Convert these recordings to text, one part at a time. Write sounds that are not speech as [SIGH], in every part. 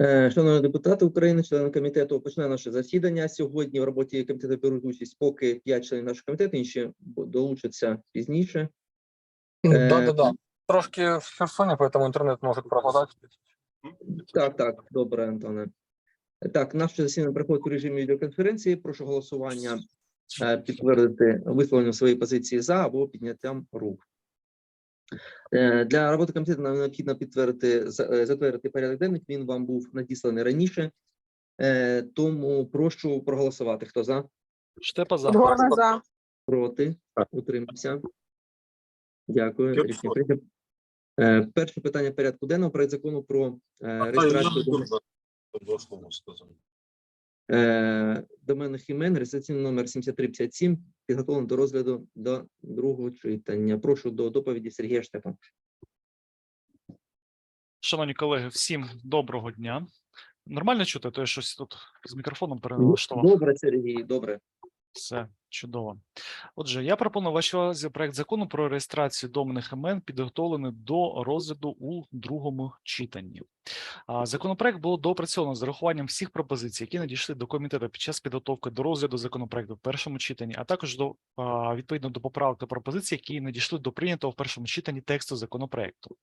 Е, Шановні депутати України, члени комітету, почне наше засідання. Сьогодні в роботі комітету беруть участь поки 5 членів нашого комітету, інші долучаться пізніше. Да, да, да. Трошки в Херсоні, поэтому интернет может пропадать. Так, так, добре, Антоне. Так, наше засідання проходить у режимі відеоконференції. Прошу голосування е, підтвердити висловлення своєї позиції за або підняттям рук. Е, Для роботи комітету нам необхідно підтвердити е, затвердити порядок денний. Він вам був надісланий раніше. Е, Тому прошу проголосувати. Хто за? Штепа за. Горна за. Проти? Утримався? Дякую. Перше питання порядку денного проект закону про реєстрацію е, доменних імен, реєстраційний номер 7357, підготовлений до розгляду до другого читання. Прошу до доповіді Сергія Штепа. Шановні колеги, всім доброго дня. Нормально чути, то я щось тут з мікрофоном переналаштував. Добре, Сергій, добре. Все чудово. Отже, я пропоную вашій увазі проект закону про реєстрацію доменних імен, підготовлений до розгляду у другому читанні. Законопроект було доопрацьовано з урахуванням всіх пропозицій, які надійшли до комітету під час підготовки до розгляду законопроекту в першому читанні, а також до відповідно до поправок та пропозицій, які надійшли до прийнятого в першому читанні тексту законопроекту.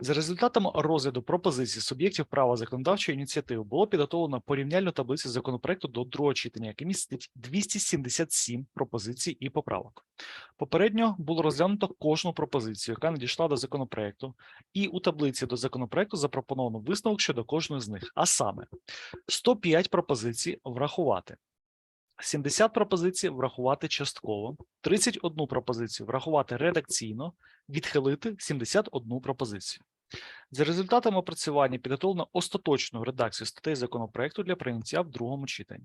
За результатами розгляду пропозицій суб'єктів права законодавчої ініціативи було підготовлено порівняльну таблицю законопроекту до другого читання, яка містить 277 пропозицій і поправок. Попередньо було розглянуто кожну пропозицію, яка надійшла до законопроекту, і у таблиці до законопроекту запропоновано висновок щодо кожної з них, а саме 105 пропозицій врахувати. 70 пропозицій врахувати частково, 31 пропозицію врахувати редакційно, відхилити 71 пропозицію. За результатами опрацювання підготовлено остаточну редакцію статей законопроекту для прийняття в другому читанні.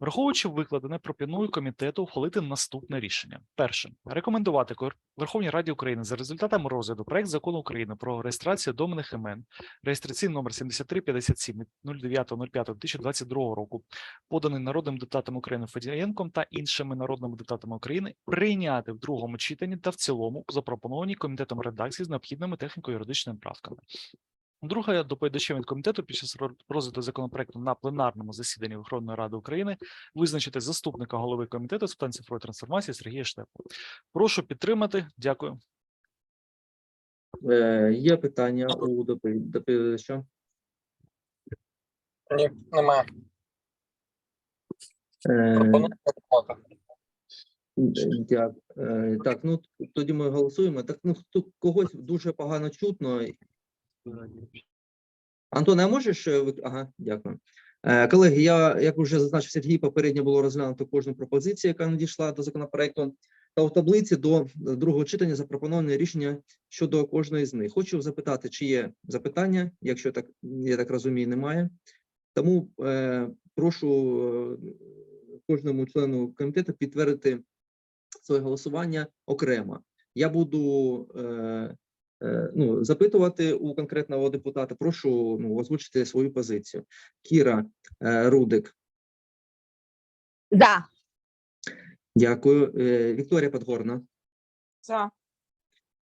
Враховуючи викладене, пропоную комітету ухвалити наступне рішення. Перше рекомендувати Верховній Раді України за результатами розгляду проект закону України про реєстрацію доменних імен, реєстраційний номер 7357 від 09.05.2022 року, поданий народним депутатом України Федієнком та іншими народними депутатами України, прийняти в другому читанні та в цілому у запропонованій комітетом редакції з необхідними техніко-юридичними правками. Друге, доповідачем від комітету під час ро- розгляду законопроекту на пленарному засіданні Верховної Ради України визначити заступника голови комітету з питань цифрової трансформації Сергія Штепу. Прошу підтримати. Дякую. Е, Є питання у доповід- доповідача? Ні, немає. Е, Пропоную голосувати. Дя- е, Так, ну тоді ми голосуємо. Так, ну хто когось дуже погано чутно. Антон, а можеш? е, Ага, дякую. Е, Колеги, я як вже зазначив Сергій, попередньо було розглянуто кожну пропозицію, яка надійшла до законопроекту. Та у таблиці до другого читання запропоноване рішення щодо кожної з них. Хочу запитати, чи є запитання, якщо так я так розумію, немає. Тому е, прошу е, кожному члену комітету підтвердити своє голосування окремо. Я буду е, е, ну, запитувати у конкретного депутата. Прошу ну, озвучити свою позицію. Кіра е, Рудик, За. дякую. Е, Вікторія Подгорна, За.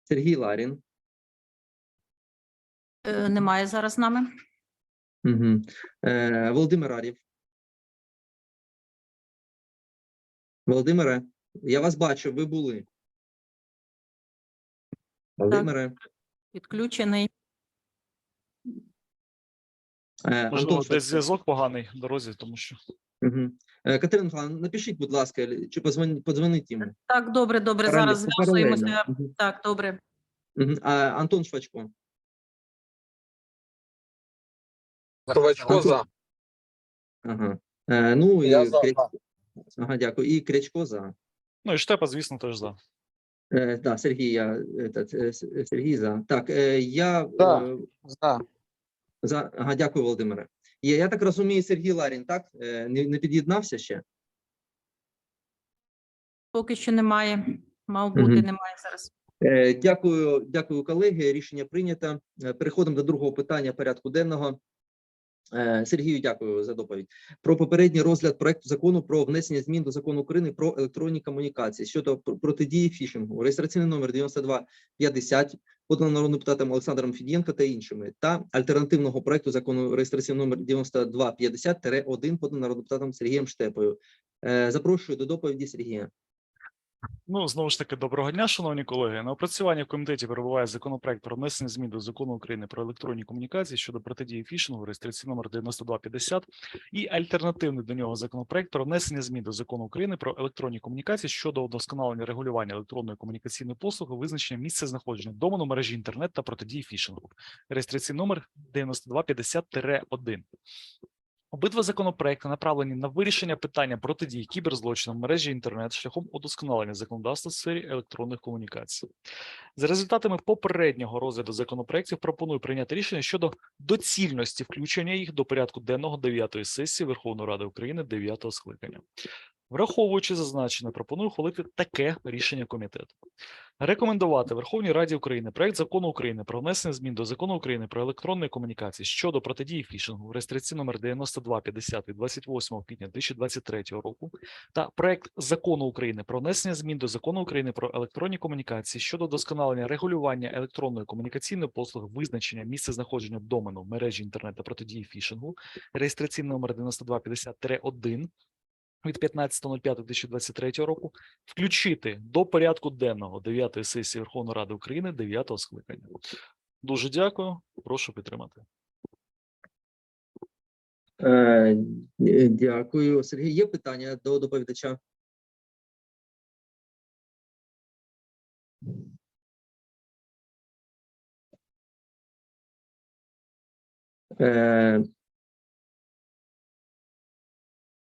Сергій Ларін. Е, Немає зараз з нами. Угу. Е, Володимир Арів. Володимире, я вас бачу, ви були. Володимире, Підключений. е, Можливо, Антон десь зв'язок поганий в дорозі, тому що Угу. Катерина Михайловна, напишіть, будь ласка, чи позвоніть, подзвоніть йому. Так, добре, добре. Паралель- Зараз паралельно. зв'язуємося. Мгм. Так, добре. Мгм. А Антон Швачко. Швачко за. Ага. Е, ну і Я за. Кря- за. ага, дякую. І Крячко за. Ну і Штепа, звісно, теж за. Е, да, Сергій, я этот, е, Сергій за. Так, е, я Да. е, За. за. Ага, дякую, Володимире. Я, я так розумію, Сергій Ларін, так? Е, не, не під'єднався ще? Поки що немає. Мав бути, Мгм. немає зараз. Е, Дякую, дякую, колеги. Рішення прийнято. Е, Переходимо до другого питання порядку денного. Е, Сергію, дякую за доповідь. Про попередній розгляд проекту закону про внесення змін до закону України про електронні комунікації щодо протидії фішингу, реєстраційний номер 9250, подано народним депутатом Олександром Фідієнко та іншими, та альтернативного проекту закону реєстраційний номер 9250-1, поданий народним депутатом Сергієм Штепою. Е, Запрошую до доповіді Сергія. Ну, знову ж таки, доброго дня, шановні колеги. На опрацюванні в комітеті перебуває законопроект про внесення змін до закону України про електронні комунікації щодо протидії фішингу, реєстраційний номер 9250 і альтернативний до нього законопроект про внесення змін до закону України про електронні комунікації щодо удосконалення регулювання електронної комунікаційної послуги, визначення місця знаходження домену мережі інтернет та протидії фішингу. Реєстраційний номер 9250-1. Обидва законопроекти направлені на вирішення питання протидії кіберзлочинам в мережі інтернет шляхом удосконалення законодавства в сфері електронних комунікацій. За результатами попереднього розгляду законопроектів пропоную прийняти рішення щодо доцільності включення їх до порядку денного 9-ї сесії Верховної Ради України 9-го скликання. Враховуючи зазначене, пропоную ухвалити таке рішення комітету. Рекомендувати Верховній Раді України проект закону України про внесення змін до закону України про електронні комунікації щодо протидії фішингу, реєстраційний номер 9250 від 28 квітня 2023 року, та проект закону України про внесення змін до закону України про електронні комунікації щодо досконалення регулювання електронної комунікаційної послуги, визначення місця знаходження домену мережі інтернет та протидії фішингу, реєстраційний номер 9250-1 від 15.05.2023 року включити до порядку денного 9 сесії Верховної Ради України 9 скликання. Дуже дякую. Прошу підтримати. Е, е, Дякую, Сергій. Є питання до доповідача? Е,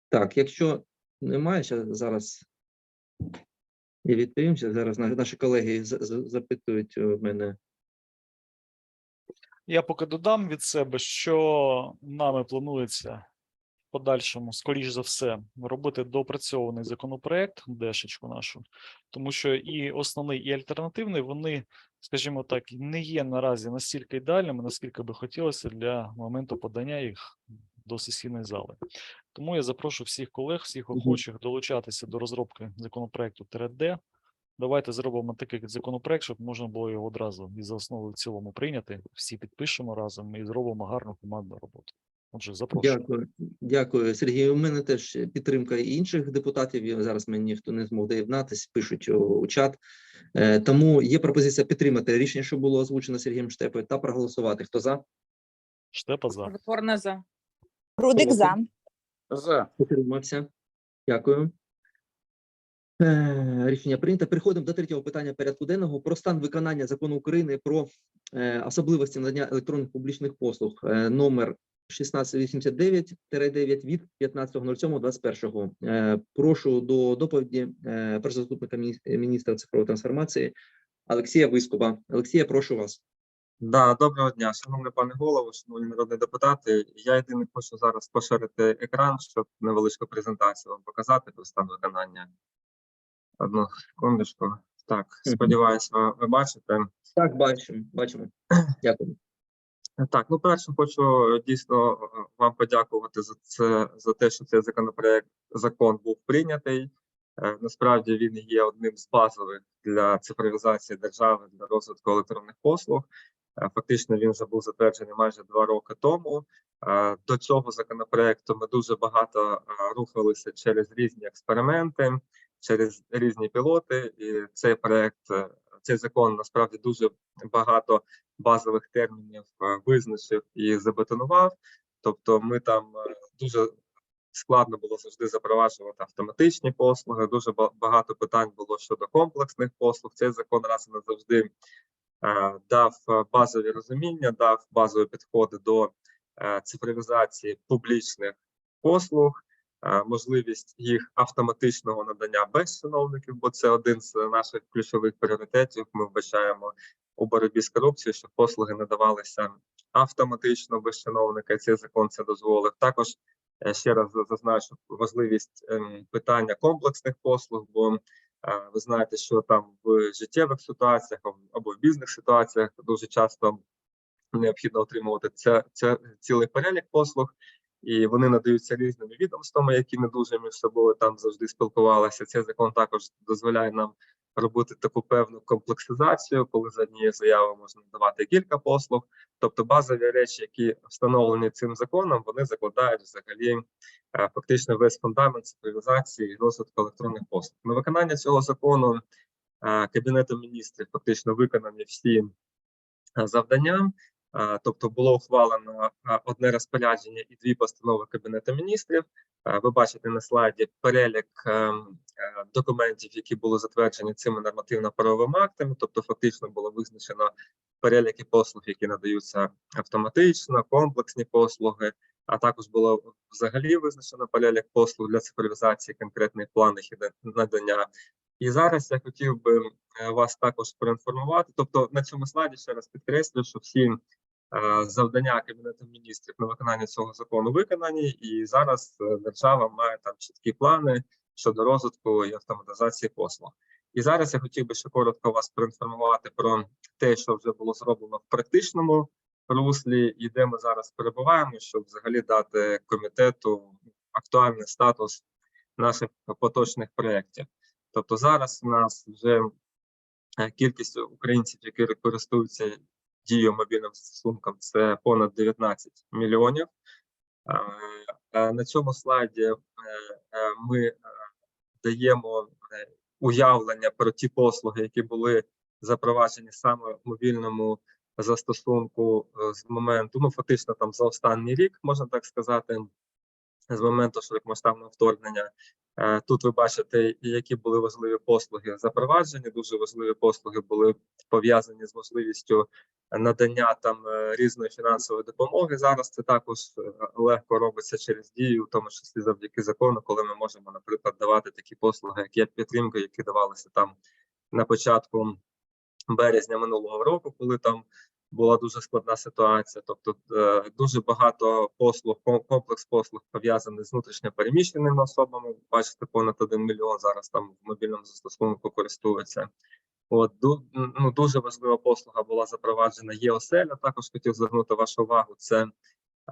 Так, якщо немає, зараз я відповім. ще Зараз наші колеги за- за- запитують у мене. Я поки додам від себе, що нами планується в подальшому, скоріш за все, робити доопрацьований законопроект, дешечку нашу, тому що і основний, і альтернативний, вони, скажімо так, не є наразі настільки ідеальними, наскільки би хотілося для моменту подання їх до сесійної зали. Тому я запрошую всіх колег, всіх охочих долучатися до розробки законопроекту ТРД. Давайте зробимо такий законопроект, щоб можна було його одразу і за основу в цілому прийняти. Всі підпишемо разом і зробимо гарну командну роботу. Отже, запрошую. Дякую, дякую, Сергій. У мене теж підтримка і інших депутатів. Зараз мені ніхто не змог доєднатися, пишуть у, чат. Е, тому є пропозиція підтримати рішення, що було озвучено Сергієм Штепою, та проголосувати. Хто за? Штепа за. Відворна за. Рудик за. За. Підтримався. Дякую. Е, Рішення прийнято. Переходимо до третього питання порядку денного про стан виконання закону України про е, особливості надання електронних публічних послуг. Е, номер 1689-9 від 15.07.21. Е, прошу до доповіді першого міністра цифрової трансформації Олексія Вискуба. Олексія, прошу вас. Да, доброго дня, шановний пане голово, шановні народні депутати. Я єдине хочу зараз поширити екран, щоб невеличку презентацію вам показати про стан виконання. Одну секундочку. Так, сподіваюся, ви, ви бачите. Так, бачимо, бачимо. Дякую. Так, ну перше хочу е, дійсно е, вам подякувати за це за те, що цей законопроект закон був прийнятий. Е, Насправді він є одним з базових для цифровізації держави для розвитку електронних послуг. Фактично він вже був затверджений майже два роки тому. До цього законопроекту ми дуже багато рухалися через різні експерименти, через різні пілоти. І цей проект, е, цей закон насправді дуже багато базових термінів е, визначив і забетонував. Тобто, ми там е, дуже складно було завжди запроваджувати автоматичні послуги. Дуже багато питань було щодо комплексних послуг. Цей закон раз і назавжди дав е, базові розуміння, дав базові підходи до е, цифровізації публічних послуг. е, Можливість їх автоматичного надання без чиновників, бо це один з наших ключових пріоритетів. Ми вбачаємо у боротьбі з корупцією, щоб послуги надавалися автоматично без чиновника. Цей закон це дозволив. Також е, ще раз за- зазначу важливість ем, питання комплексних послуг, бо е, ви знаєте, що там в життєвих ситуаціях або- в бізнес ситуаціях дуже часто необхідно отримувати це, це цілий перелік послуг, і вони надаються різними відомствами, які не дуже між собою там завжди спілкувалися. Цей закон також дозволяє нам робити таку певну комплексизацію, коли за однією заявою можна давати кілька послуг. Тобто базові речі, які встановлені цим законом, вони закладають взагалі е, фактично весь фундамент цивілізації і розвитку електронних послуг. На виконання цього закону кабінету Кабінетом міністрів фактично виконані всі е, завдання. Тобто було ухвалено одне розпорядження і дві постанови Кабінету міністрів. Ви бачите на слайді перелік ем, е, документів, які були затверджені цими нормативно-правовими актами. Тобто, фактично було визначено переліки послуг, які надаються автоматично, комплексні послуги. А також було взагалі визначено перелік послуг для цифровізації, конкретний план їх іде- надання. І зараз я хотів би е, вас також проінформувати. Тобто на цьому слайді ще раз підкреслю, що всі завдання Кабінету міністрів на виконання цього закону виконані, і зараз е, держава має там чіткі плани щодо розвитку і автоматизації послуг. І зараз я хотів би ще коротко вас проінформувати про те, що вже було зроблено в практичному руслі, і де ми зараз перебуваємо, щоб взагалі дати комітету актуальний статус наших поточних проєктів. Тобто зараз у нас вже е, кількість українців, які користуються дією мобільним застосунком, це понад 19 мільйонів. Е, е, На цьому слайді е, ми даємо уявлення про ті послуги, які були запроваджені саме в мобільному застосунку з моменту, ну фактично там за останній рік, можна так сказати, з моменту широкомасштабного вторгнення. Е, Тут ви бачите, які були важливі послуги запроваджені. Дуже важливі послуги були пов'язані з можливістю надання там е, різної фінансової допомоги. Зараз це також е, легко робиться через дію, в тому числі завдяки закону, коли ми можемо, наприклад, давати такі послуги, як є підтримка, які давалися там на початку березня минулого року, коли там була дуже складна ситуація. Тобто е, дуже багато послуг, комплекс послуг пов'язаний з внутрішньо переміщеними особами. Бачите, понад 1 мільйон зараз там в мобільному застосунку користуються. От ну, дуже важлива послуга була запроваджена ЄОСЕЛЯ. Також хотів звернути вашу увагу. Це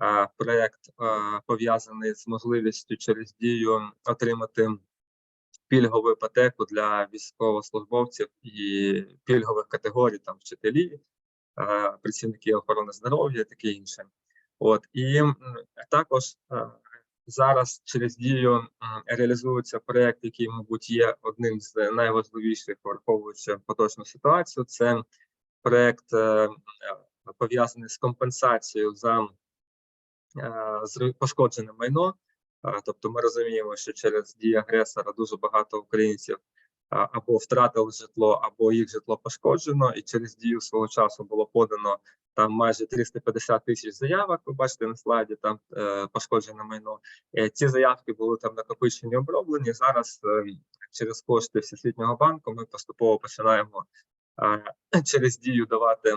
е, проект е, пов'язаний з можливістю через дію отримати пільгову іпотеку для військовослужбовців і пільгових категорій, там вчителі, працівники охорони здоров'я, таке інше. От і також е, зараз через дію реалізується проект, який, мабуть, є одним з найважливіших, враховуючи поточну ситуацію. Це проект е, е, пов'язаний з компенсацією за е, пошкоджене майно. Е, Тобто, ми розуміємо, що через дії агресора дуже багато українців або втратили житло, або їх житло пошкоджено, і через дію свого часу було подано там майже 350 тисяч заявок. Ви бачите на слайді, там е, пошкоджене майно. Е, ці заявки були там накопичені, оброблені. Зараз е, через кошти Всесвітнього банку ми поступово починаємо е, [CLEARS THROAT] через дію давати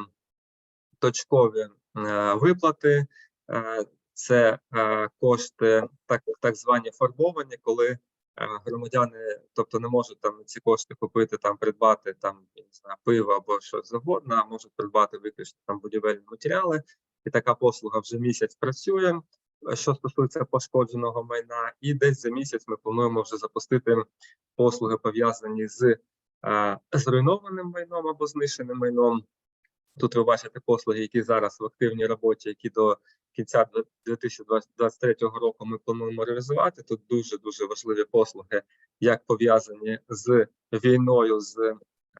точкові е, виплати. Е, це е, кошти, так, так звані фарбовані, коли громадяни, тобто не можуть там ці кошти купити, там придбати там не знаю, пиво або щось завгодно, можуть придбати виключно там будівельні матеріали. І така послуга вже місяць працює. е, Що стосується пошкодженого майна, і десь за місяць ми плануємо вже запустити послуги пов'язані з е, зруйнованим майном або знищеним майном. Тут ви бачите послуги, які зараз в активній роботі, які до кінця две- 2023 року ми плануємо реалізувати. Тут дуже дуже важливі послуги, як пов'язані з війною, з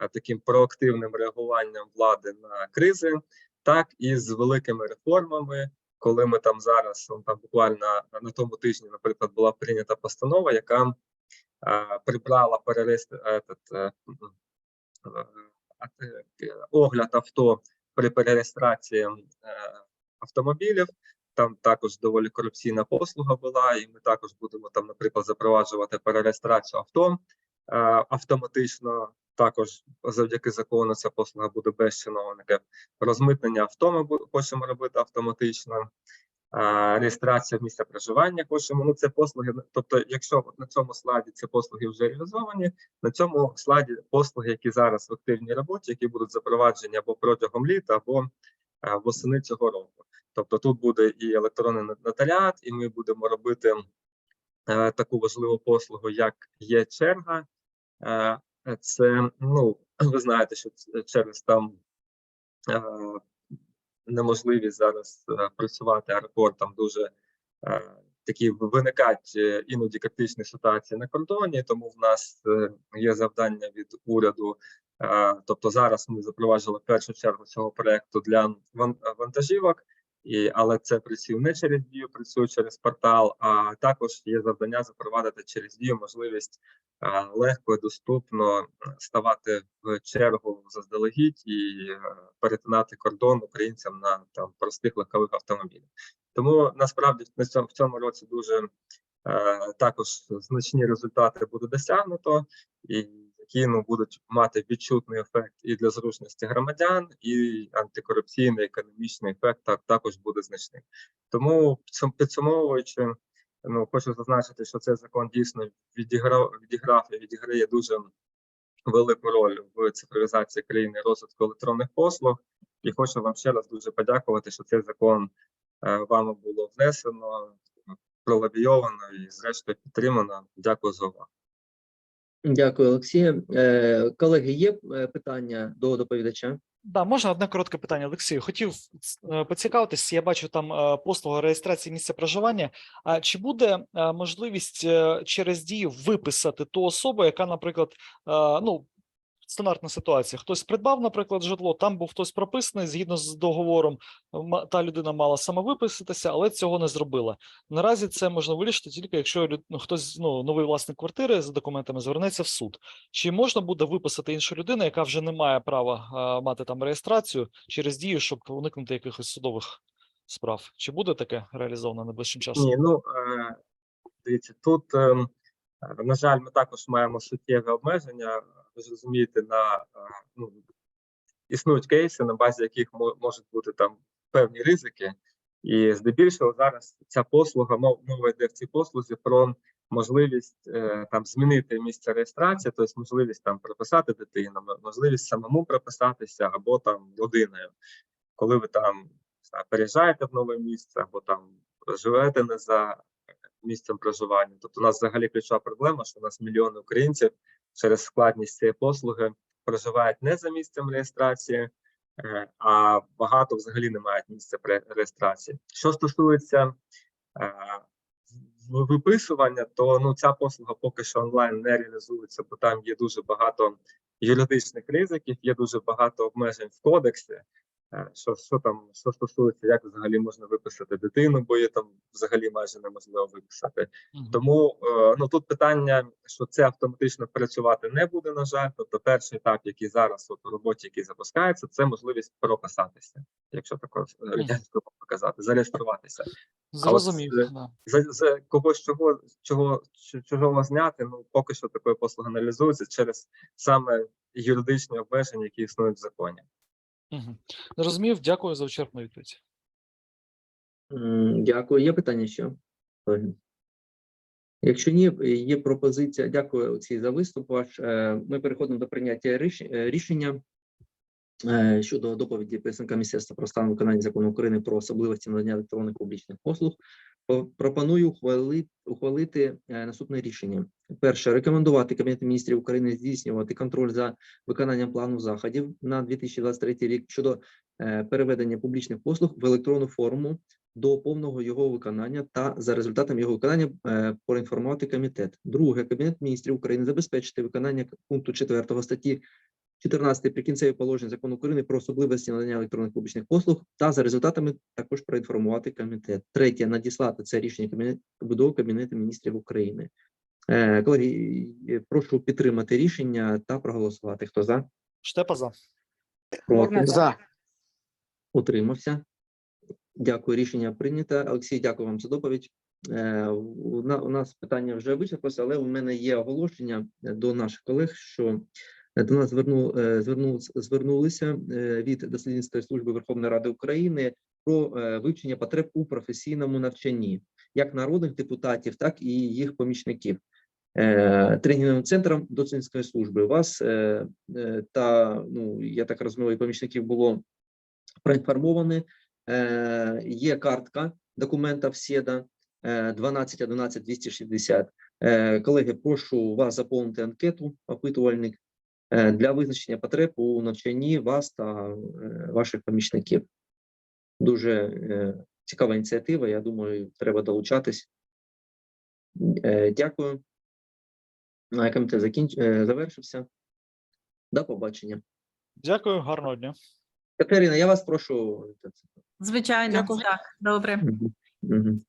е, таким проактивним реагуванням влади на кризи, так і з великими реформами. Коли ми там зараз ну, там буквально на тому тижні, наприклад, була прийнята постанова, яка е, прибрала перереєст... этот, е, огляд авто при перереєстрації автомобілів. Там також доволі корупційна послуга була, і ми також будемо там, наприклад, запроваджувати перереєстрацію авто е, автоматично. Також завдяки закону ця послуга буде без чиновника. Розмитнення авто ми хочемо робити автоматично. Е, реєстрація місця проживання хочемо. Ну це послуги. Тобто, якщо на цьому слайді ці послуги вже реалізовані, на цьому слайді послуги, які зараз в активній роботі, які будуть запроваджені або протягом літа, або восени цього року. Тобто тут буде і електронний нот- нотаріат, і ми будемо робити е, таку важливу послугу, як є черга. Е, Це ну [CLEARS THROAT] ви знаєте, що через там е, неможливість зараз е, працювати аеропортом дуже е, такі виникають е, іноді критичні ситуації на кордоні, тому в нас е, є завдання від уряду. е, Тобто зараз ми запроваджували першу чергу цього проекту для вантажівок, і але це працює не через дію, працює через портал. А також є завдання запровадити через дію можливість легко і доступно ставати в чергу заздалегідь і перетинати кордон українцям на там простих легкових автомобілях. Тому насправді на цьому в цьому році дуже е, також значні результати буде досягнуто, і які ну будуть мати відчутний ефект і для зручності громадян, і антикорупційний економічний ефект так також буде значним. Тому підсумовуючи, ну хочу зазначити, що цей закон дійсно відіграв відіграв і відіграє дуже велику роль в цифровізації країни розвитку електронних послуг. І хочу вам ще раз дуже подякувати, що цей закон вами було внесено, пролобійовано і зрештою підтримано. Дякую за увагу. Дякую, Олексію. Е, колеги, є е, питання до доповідача? Да, можна одне коротке питання, Олексію. Хотів е, поцікавитись. Я бачу там е, послуга реєстрації місця проживання. А чи буде е, можливість е, через дію виписати ту особу, яка, наприклад, е, ну стандартна ситуація. Хтось придбав, наприклад, житло, там був хтось прописаний згідно з договором. Та людина мала самовиписатися, але цього не зробила. Наразі це можна вирішити тільки якщо ну, хтось ну новий власник квартири з документами звернеться в суд. Чи можна буде виписати іншу людину, яка вже не має права а, мати там реєстрацію через дію, щоб уникнути якихось судових справ? Чи буде таке реалізовано найближчим часом? Ні, ну е, дивіться, тут ем, на жаль, ми також маємо суттєві обмеження. Ви ж розумієте, на е, ну існують кейси, на базі яких можуть бути там певні ризики, і здебільшого зараз ця послуга мов- мова йде в цій послузі про можливість е, там змінити місце реєстрації, тобто можливість там прописати дитину, можливість самому прописатися або там родиною, коли ви там переїжджаєте в нове місце, або там живете не за місцем проживання. Тобто, у нас взагалі ключова проблема, що у нас мільйони українців через складність цієї послуги проживають не за місцем реєстрації, е, а багато взагалі не мають місця при реєстрації. Що стосується е, виписування, то ну ця послуга поки що онлайн не реалізується, бо там є дуже багато юридичних ризиків, є дуже багато обмежень в кодексі. Е, Що, що там що стосується, як взагалі можна виписати дитину, бо її там взагалі майже неможливо виписати. Мгм. Тому е, ну тут питання, що це автоматично працювати не буде. На жаль, тобто перший етап, який зараз от у роботі, який запускається, це можливість прописатися, якщо також радянською показати, зареєструватися. Зрозумів. е, да. За, за когось чого чого чужого зняти. Ну поки що такої послуги не реалізується через саме юридичні обмеження, які існують в законі. Мгм. Зрозумів, дякую за вичерпну відповідь. Дякую. Є питання ще? Якщо ні, є пропозиція. Дякую, Олексій, за виступ ваш. Е, Ми переходимо до прийняття е, рішення е, щодо доповіді представника Міністерства про стан виконання закону України про особливості надання електронних публічних послуг. Пропоную ухвалити, ухвалити е, наступне рішення. Перше, рекомендувати Кабінету міністрів України здійснювати контроль за виконанням плану заходів на 2023 рік щодо е, переведення публічних послуг в електронну форму до повного його виконання та за результатами його виконання е, проінформувати комітет. Друге, Кабінет міністрів України забезпечити виконання пункту 4 статті 14 прикінцеві положень закону України про особливості надання електронних публічних послуг та за результатами також проінформувати комітет. Третє, надіслати це рішення до Кабінету міністрів України. Е, колеги, прошу підтримати рішення та проголосувати. Хто за? Штепа за. Проти? За. Утримався. Дякую, рішення прийнято. Олексій, дякую вам за доповідь. Е, У на- у нас питання вже вичерпалося, але у мене є оголошення е, до наших колег, що до нас зверну, зверну, звернулися від дослідницької служби Верховної Ради України про вивчення потреб у професійному навчанні як народних депутатів, так і їх помічників. Е, Тренінговим центром доцільницької служби вас е, е, та ну я так розумію, помічників було проінформовані. Е, Є картка документа ВСІДа е, 12 11 260. Е, Колеги, прошу вас заповнити анкету, опитувальник для визначення потреб у навчанні вас та ваших помічників. Дуже цікава ініціатива. Я думаю, треба долучатись. Дякую. А, Комітет закінч... е, завершився. До побачення. Дякую, гарного дня. Катерина, я вас прошу. Звичайно, Дякую. так, добре. Угу. Мгм.